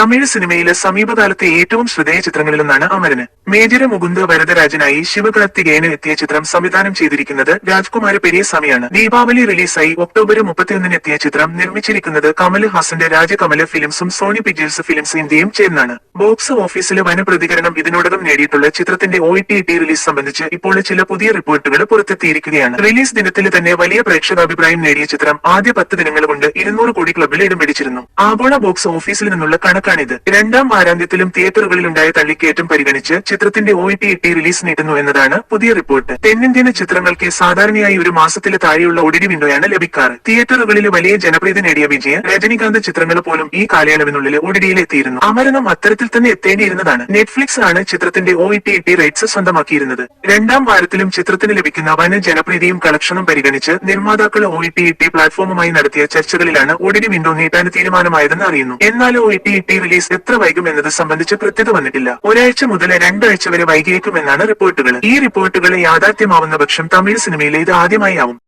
തമിഴ് സിനിമയിലെ സമീപകാലത്തെ ഏറ്റവും ശ്രദ്ധേയ ചിത്രങ്ങളിലൊന്നാണ് അമരന്. മേജര മുകുന്ദ വരദരാജനായി ശിവകാർത്തികേയന് എത്തിയ ചിത്രം സംവിധാനം ചെയ്തിരിക്കുന്നത് രാജ്കുമാര് പെരിയസ്വാമിയാണ് ദീപാവലി റിലീസായി ഒക്ടോബർ മുപ്പത്തിയൊന്നിന് എത്തിയ ചിത്രം നിർമ്മിച്ചിരിക്കുന്നത് കമൽ ഹാസന്റെ രാജകമല ഫിലിംസും സോണി പിക്ചേഴ്സ് ഫിലിംസ് ഇന്ത്യയും ചേർന്നാണ്. ബോക്സ് ഓഫീസിലെ വനപ്രതികരണം ഇതിനോടകം നേടിയിട്ടുള്ള ചിത്രത്തിന്റെ ഒ ടി ടി റിലീസ് സംബന്ധിച്ച് ഇപ്പോൾ ചില പുതിയ റിപ്പോർട്ടുകൾ പുറത്തെത്തിയിരിക്കുകയാണ്. റിലീസ് ദിനത്തിൽ തന്നെ വലിയ പ്രേക്ഷകാഭിപ്രായം നേടിയ ചിത്രം ആദ്യ പത്ത് ദിനങ്ങൾ കൊണ്ട് ഇരുന്നൂറ് കോടി ക്ലബിൽ ഇടം പിടിച്ചിരുന്നു. ആഗോള ബോക്സ് ഓഫീസിൽ നിന്നുള്ള കണക്കാണിത്. രണ്ടാം വാരാന്ത്യത്തിലും തിയേറ്ററുകളിലുണ്ടായ തള്ളിക്കയറ്റം പരിഗണിച്ച് ചിത്രത്തിന്റെ ഒ ടി ടി റിലീസ് നീട്ടുന്നു എന്നതാണ് പുതിയ റിപ്പോർട്ട്. തെന്നിന്ത്യൻ ചിത്രങ്ങൾക്ക് സാധാരണയായി ഒരു മാസത്തിൽ താഴെയുള്ള ഒടിരി വിൻഡോയാണ് ലഭിക്കാറ്. തിയേറ്ററുകളിൽ വലിയ ജനപ്രീതി നേടിയ വിജയൻ രജനികാന്ത് ചിത്രങ്ങൾ പോലും ഈ കാലയളവിനുള്ളിൽ ഒടിയിലെത്തിയിരുന്നു അമരണം അത്തരത്തിൽ തന്നെ എത്തേണ്ടിയിരുന്നതാണ്. നെറ്റ്ഫ്ലിക്സ് ആണ് ചിത്രത്തിന്റെ ഒ റൈറ്റ്സ് സ്വന്തമാക്കിയിരുന്നത്. രണ്ടാം വാരത്തിലും ചിത്രത്തിന് ലഭിക്കുന്ന വന ജനപ്രീതിയും കളക്ഷനും പരിഗണിച്ച് നിർമ്മാതാക്കൾ ഒ പ്ലാറ്റ്ഫോമുമായി നടത്തിയ ചർച്ചകളിലാണ് ഒടിരി വിൻഡോ നീട്ടാൻ തീരുമാനമായതെന്ന് അറിയുന്നു. എന്നാൽ ഒ റിലീസ് എത്ര വൈകും എന്നത് സംബന്ധിച്ച് കൃത്യത വന്നിട്ടില്ല. ഒരാഴ്ച മുതൽ രണ്ടാഴ്ച വരെ വൈകിയേക്കുമെന്നാണ് റിപ്പോർട്ടുകൾ. ഈ റിപ്പോർട്ടുകൾ യാഥാർത്ഥ്യമാവുന്ന പക്ഷം തമിഴ് സിനിമയിലെ ഇത് ആദ്യമായി ആവും.